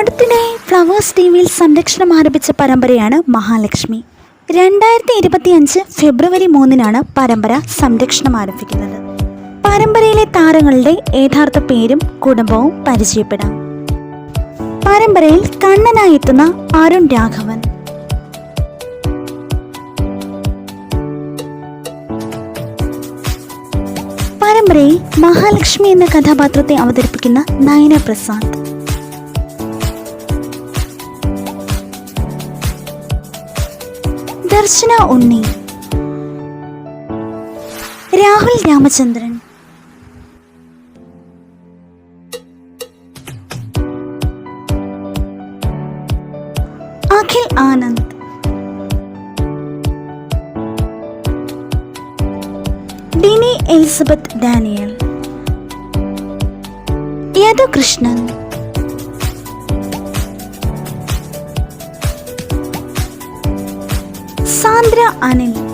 അടുത്തിടെ ഫ്ലവേഴ്സ് ടീമിൽ സംരക്ഷണം ആരംഭിച്ച പരമ്പരയാണ് മഹാലക്ഷ്മി. രണ്ടായിരത്തി ഇരുപത്തിയഞ്ച് ഫെബ്രുവരി മൂന്നിനാണ് പരമ്പര സംരക്ഷണം ആരംഭിക്കുന്നത്. പരമ്പരയിലെ താരങ്ങളുടെ യഥാർത്ഥ പേരും കുടുംബവും പരിചയപ്പെടാം. പരമ്പരയിൽ കണ്ണനായി എത്തുന്ന അരുൺ രാഘവൻ. പരമ്പരയിൽ മഹാലക്ഷ്മി എന്ന കഥാപാത്രത്തെ അവതരിപ്പിക്കുന്ന Nayana Prasad Darshana Unni. Rahul Ramachandran. Akhil Anand. Dini Elizabeth Daniel. Yadu Krishnan. Sandra Anil.